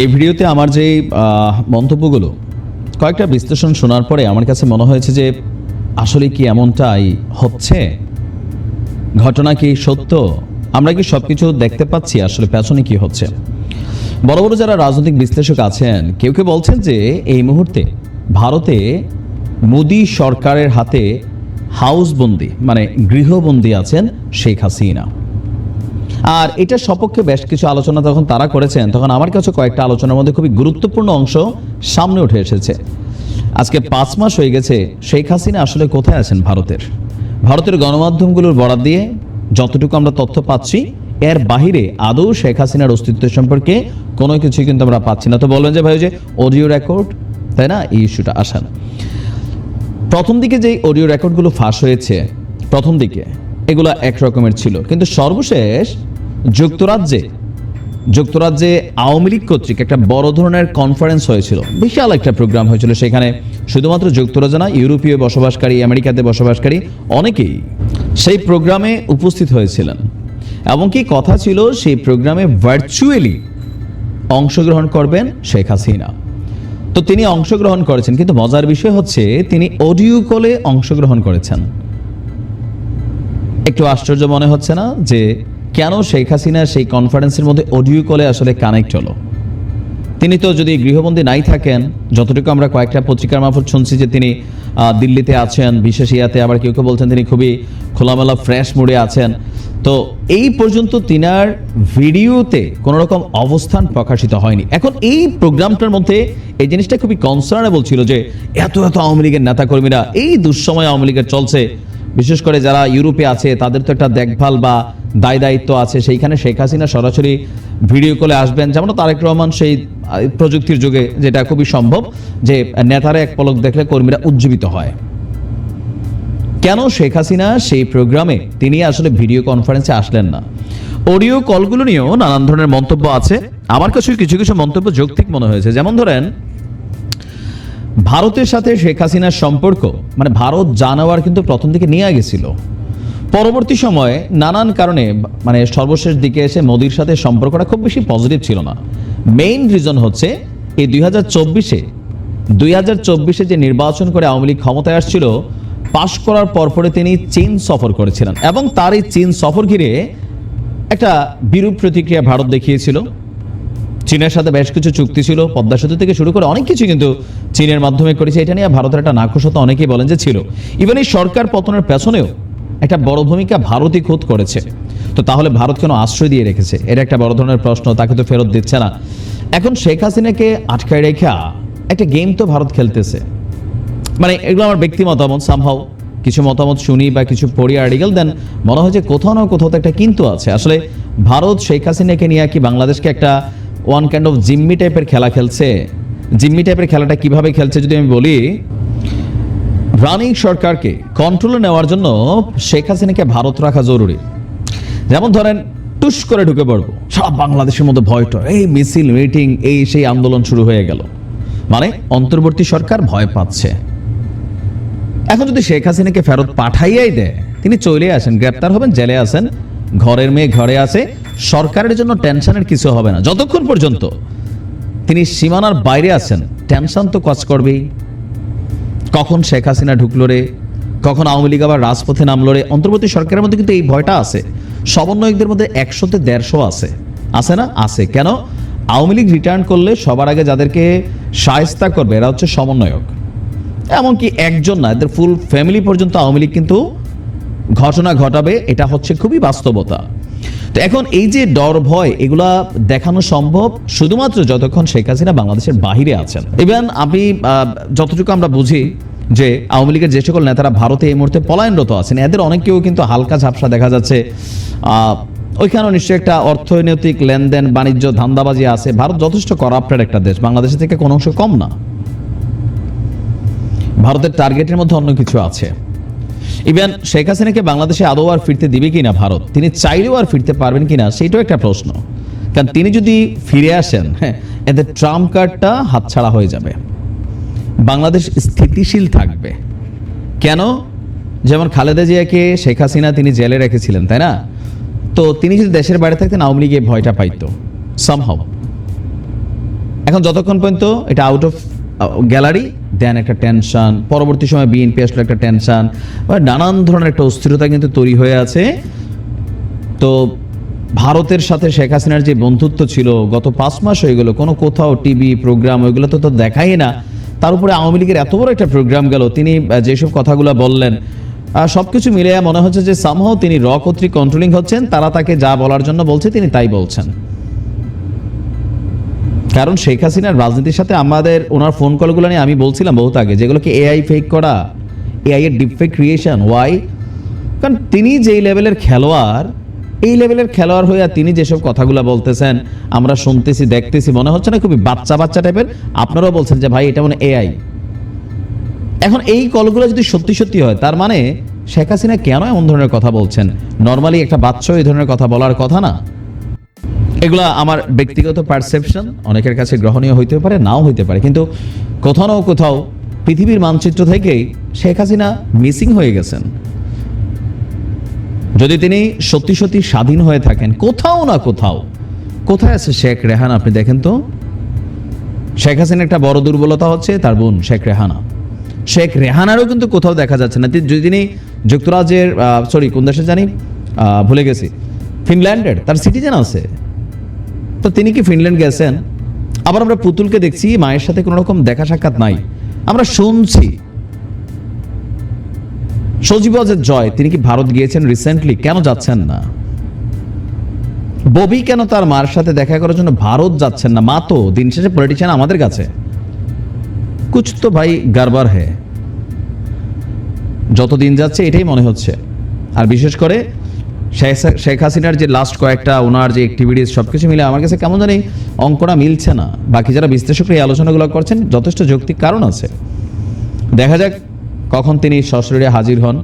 এই ভিডিওতে আমার যে মন্তব্যগুলো, কয়েকটা বিশ্লেষণ শোনার পরে আমার কাছে মনে হয়েছে যে, আসলে কি এমনটাই হচ্ছে? ঘটনা কি সত্য? আমরা কি সবকিছু দেখতে পাচ্ছি? আসলে পেছনে কি হচ্ছে? বড় বড় যারা রাজনৈতিক বিশ্লেষক আছেন, কেউ কেউ বলছেন যে, এই মুহূর্তে ভারতে মোদী সরকারের হাতে হাউসবন্দি মানে গৃহবন্দী আছেন শেখ হাসিনা। আর এটার সপক্ষে বেশ কিছু আলোচনা যখন তারা করেছেন, তখন আমার কাছে কয়েকটা আলোচনার মধ্যে খুবই গুরুত্বপূর্ণ অংশ সামনে উঠে এসেছে। আজকে পাঁচ মাস হয়ে গেছে, শেখ হাসিনা আসলে কোথায় আছেন ভারতের? ভারতের গণমাধ্যমগুলোর বরাদ দিয়ে যতটুকু আমরা তথ্য পাচ্ছি, এর বাহিরে আদৌ শেখ হাসিনার অস্তিত্ব সম্পর্কে কোনো কিছুই কিন্তু আমরা পাচ্ছি না। তো বলবেন যে ভাই যে অডিও রেকর্ড তাই না? এই ইস্যুটা, আসেন। প্রথম দিকে যে অডিও রেকর্ডগুলো ফাঁস হয়েছে, প্রথম দিকে এগুলো এক রকমের ছিল। কিন্তু সর্বশেষ যুক্তরাজ্যে যুক্তরাজ্যে আওয়ামী লীগ কর্তৃক একটা বড় ধরনের কনফারেন্স হয়েছিল। বিশাল একটা প্রোগ্রাম হয়েছিল সেখানে শুধুমাত্র যুক্তরাজ্য না, ইউরোপীয় বসবাসকারী, আমেরিকাতে বসবাসকারী অনেকেই সেই প্রোগ্রামে উপস্থিত হয়েছিলেন। এমনকি কথা ছিল সেই প্রোগ্রামে ভার্চুয়ালি অংশগ্রহণ করবেন শেখ হাসিনা। তো তিনি অংশগ্রহণ করেছেন, কিন্তু মজার বিষয় হচ্ছে তিনি অডিও কলে অংশগ্রহণ করেছেন। একটু আশ্চর্য মনে হচ্ছে না যে কেন শেখ হাসিনা সেই কনফারেন্সের মধ্যে অডিও কলে আসলে কানেক্ট হলো? তিনি তো যদি গৃহবন্দী নাই থাকেন, যতটুকু আমরা কয়েকটা পত্রিকার মারফত শুনছি যে তিনি দিল্লিতে আছেন, বিশেষ ইয়াতে আবার কেউ কেউ বলছেন তিনি খুবই খোলামেলা ফ্রেশ মুডে আছেন। তো এই পর্যন্ত তিনার ভিডিওতে কোনো রকম অবস্থান প্রকাশিত হয়নি। এখন এই প্রোগ্রামটার মধ্যে এই জিনিসটা খুবই কনসার্নেবল ছিল যে এত এত আওয়ামী লীগের নেতাকর্মীরা এই দুঃসময় আওয়ামী লীগের চলছে। বিশেষ করে যারা ইউরোপে আছে, তাদের তো একটা দেখভাল বা দায় দায়িত্ব আছে। সেইখানে শেখ হাসিনা সরাসরি ভিডিও কলে আসবেন। যেমন তারেক রহমান সেই প্রযুক্তির যুগে যেটা খুবই সম্ভব, যে নেতারা এক পলক দেখলে কর্মীরা উজ্জীবিত হয়। কেন শেখ হাসিনা সেই প্রোগ্রামে তিনি আসলে ভিডিও কনফারেন্সে আসলেন না? অডিও কলগুলো নিয়েও নানান ধরনের মন্তব্য আছে। আমার কাছে কিছু কিছু মন্তব্য যৌক্তিক মনে হয়েছে। যেমন ধরেন ভারতের সাথে শেখ হাসিনার সম্পর্ক মানে ভারত জানাওয়ার কিন্তু প্রথম দিকে নিয়ে গেছিল। পরবর্তী সময়ে নানান কারণে মানে সর্বশেষ দিকে এসে মোদির সাথে সম্পর্কটা খুব বেশি পজিটিভ ছিল না। মেইন রিজন হচ্ছে, এই দুই হাজার চব্বিশে, দুই হাজার চব্বিশে যে নির্বাচন করে আওয়ামী লীগ ক্ষমতায় আসছিল, পাশ করার পরপরে তিনি চীন সফর করেছিলেন। এবং তার এই চীন সফর ঘিরে একটা বিরূপ প্রতিক্রিয়া ভারত দেখিয়েছিল। চীনের সাথে বেশ কিছু চুক্তি ছিল। পদ্মা সেতু থেকে শুরু করে অনেক কিছু কিন্তু চীনের মাধ্যমে করেছে। এটা নিয়ে ভারতের একটা নাখুশতা অনেকেই বলেন যে ছিল। ইভেন এই সরকার পতনের পেছনেও একটা বড় ভূমিকা ভারতই খোদ করেছে। তো তাহলে ভারত কেন আশ্রয় দিয়ে রেখেছে? এটা একটা বড় ধরনের প্রশ্ন, তাকে তো ফেরত দিচ্ছে না। এখন শেখ হাসিনাকে আটকায় রেখা একটা গেম তো ভারত খেলতেছে। মানে এগুলো আমার ব্যক্তি মতামত। সামহাও কিছু মতামত শুনি বা কিছু পড়ি আর্টিকেল দেন মনে হয় যে কোথাও না কোথাও তো একটা কিন্তু আছে। আসলে ভারত শেখ হাসিনাকে নিয়ে কি বাংলাদেশকে একটা ওয়ান কাইন্ড অফ জিম্মি টাইপের খেলা খেলছে। জিম্মি টাইপের খেলাটা কীভাবে খেলছে যদি আমি বলি রানিং সরকারকে কন্ট্রোলে নেওয়ার জন্য শেখ হাসিনাকে ভারত রাখা জরুরি। যেমন ধরেন, টুস করে ঢুকে পড়ব। সব বাংলাদেশের মধ্যে ভয়টা এই মিছিল মিটিং এই সেই আন্দোলন শুরু হয়ে গেল। মানে অন্তর্বর্তী সরকার ভয় পাচ্ছে। এখন যদি শেখ হাসিনাকে ফেরত পাঠাইয়াই দেয়, তিনি চলে আসেন, গ্রেপ্তার হবেন, জেলে আছেন ঘরের মেয়ে ঘরে আছে, সরকারের জন্য টেনশনের কিছু হবে না। যতক্ষণ পর্যন্ত তিনি সীমানার বাইরে আছেন, টেনশন তো কাজ করবেই। কখন শেখ হাসিনা ঢুকলো রে? কখন আওয়ামী লীগ আবার রাজপথে নামলো রে? অন্তর্বর্তী সরকারের মধ্যে কিন্তু এই ভয়টা আছে। সমন্বয়কদের মধ্যে একশোতে দেড়শো আছে। আছে না? আছে। কেন? আওয়ামী লীগ রিটার্ন করলে সবার আগে যাদেরকে সায়স্তা করবে, এরা হচ্ছে সমন্বয়ক। এমনকি একজন না, এদের ফুল ফ্যামিলি পর্যন্ত আওয়ামী লীগ কিন্তু ঘটনা ঘটাবে, এটা হচ্ছে খুবই বাস্তবতা। তো এখন এই যে ডর ভয়, এগুলা দেখানো সম্ভব শুধুমাত্র যতক্ষণ শেখ হাসিনা বাংলাদেশের বাহিরে আছেন। ইভেন আমি যতটুকু আমরা বুঝি যে আওয়ামী লীগের যে সকল নেতারা ভারতে এই মুহূর্তে পলায়নরত আছেন, এদের অনেকেও কিন্তু হালকা ঝাপসা দেখা যাচ্ছে। ওইখানেও নিশ্চয়ই একটা অর্থনৈতিক লেনদেন, বাণিজ্য ধান্দাবাজি আছে। ভারত যথেষ্ট করাপ্টেড একটা দেশ, বাংলাদেশের থেকে কোনো অংশ কম না। ভারতের টার্গেটের মধ্যে অন্য কিছু আছে। ইভেন শেখ হাসিনাকে বাংলাদেশে আদৌ আর ফিরতে দিবে কিনা ভারত? তিনি চাইলেও আর ফিরতে পারবেন কিনা সেটাও একটা প্রশ্ন। কারণ তিনি যদি ফিরে আসেন হ্যাঁ এদের ট্রাম্প কার্ডটা হাতছাড়া হয়ে যাবে। বাংলাদেশ স্থিতিশীল থাকবে। কেন? যেমন খালেদা জিয়াকে শেখ হাসিনা তিনি জেলে রেখেছিলেন, তাই না? তো তিনি যদি দেশের বাইরে থাকতেন, আওয়ামী লীগে ভয়টা পাইতো সামহাও এখন যতক্ষণ পর্যন্ত এটা আউট অফ গ্যালারি দেন একটা টেনশন, পরবর্তী সময় বিএনপি আসলে একটা টেনশন নানান ধরনের একটা অস্থিরতা কিন্তু তৈরি হয়ে আছে। তো ভারতের সাথে শেখ হাসিনার যে বন্ধুত্ব ছিল, গত পাঁচ মাস হয়ে গেল, কোনো কোথাও টিভি প্রোগ্রাম ওইগুলো তো তো দেখাই না। তার উপরে আওয়ামী লীগের এত বড় একটা প্রোগ্রাম গেল, তিনি যেসব কথাগুলো বললেন সব কিছু মিলে মনে হচ্ছে যে সামহাও তিনি র কর্তৃক কন্ট্রোলিং হচ্ছেন, তারা তাকে যা বলার জন্য বলছে তিনি তাই বলছেন। কারণ শেখ হাসিনার রাজনীতির সাথে আমাদের ওনার ফোন কলগুলো নিয়ে আমি বলছিলাম বহুত আগে, যেগুলোকে এআই ফেক করা এআই এর ডিপ ফেক ক্রিয়েশন ওয়াই কারণ তিনি যেই লেভেলের খেলোয়াড়, এই লেভেলের খেলোয়াড় হয়ে আর তিনি যেসব কথাগুলো বলতেছেন, আমরা শুনতেছি, দেখতেছি, মনে হচ্ছে না খুবই বাচ্চা বাচ্চা টাইপের আপনারাও বলছেন যে ভাই এটা মানে এআই এখন এই কলগুলো যদি সত্যি সত্যি হয়, তার মানে শেখ হাসিনা কেন এমন ধরনের কথা বলছেন? নর্মালি একটা বাচ্চা এই ধরনের কথা বলার কথা না। এগুলা আমার ব্যক্তিগত পারসেপশন অনেকের কাছে গ্রহণীয় হইতে পারে, নাও হইতে পারে। কিন্তু কোথাও না কোথাও পৃথিবীর মানচিত্র থেকেই শেখ হাসিনা মিসিং হয়ে গেছেন। যদি তিনি সত্যি সত্যি স্বাধীন হয়ে থাকেন, কোথাও না কোথাও, কোথায় আছে শেখ রেহান, আপনি দেখেন তো? শেখ হাসিনার একটা বড় দুর্বলতা হচ্ছে তার বোন শেখ রেহানা। শেখ রেহানারও কিন্তু কোথাও দেখা যাচ্ছে না। যদি তিনি যুক্তরাজ্যের সরি কোন দেশে জানি ভুলে গেছি, ফিনল্যান্ডের, তার সিটিজেন আছে। তো তিনি কি ফিনল্যান্ড গেছেন? আবার আমরা পুতুলকে দেখছি, মায়ের সাথে কোনো রকম দেখা সাক্ষাৎ নাই। আমরা শুনছি। সজীব জয়, তিনি কি ভারত গিয়েছেন রিসেন্টলি কেন যাচ্ছেন না? ববি কেন তার মার সাথে দেখা করার জন্য ভারত যাচ্ছেন না? মা তো, দিন শেষে পলিটিশিয়ান আমাদের কাছে। কুছ তো ভাই গারবার হে যত দিন যাচ্ছে, এটাই মনে হচ্ছে। আর বিশেষ করে শেখ হাসিনার যে লাস্ট কয়েকটা, ওনার যে অ্যাক্টিভিটিস সব কিছু মিলে আমার কাছে কেমন জানি অঙ্কটা মিলছে না। বাকি যারা বিশ্লেষকরা এই আলোচনাগুলো করছেন, যথেষ্ট যৌক্তিক কারণ আছে। দেখা যাক কখন তিনি সশরীরে হাজির হন।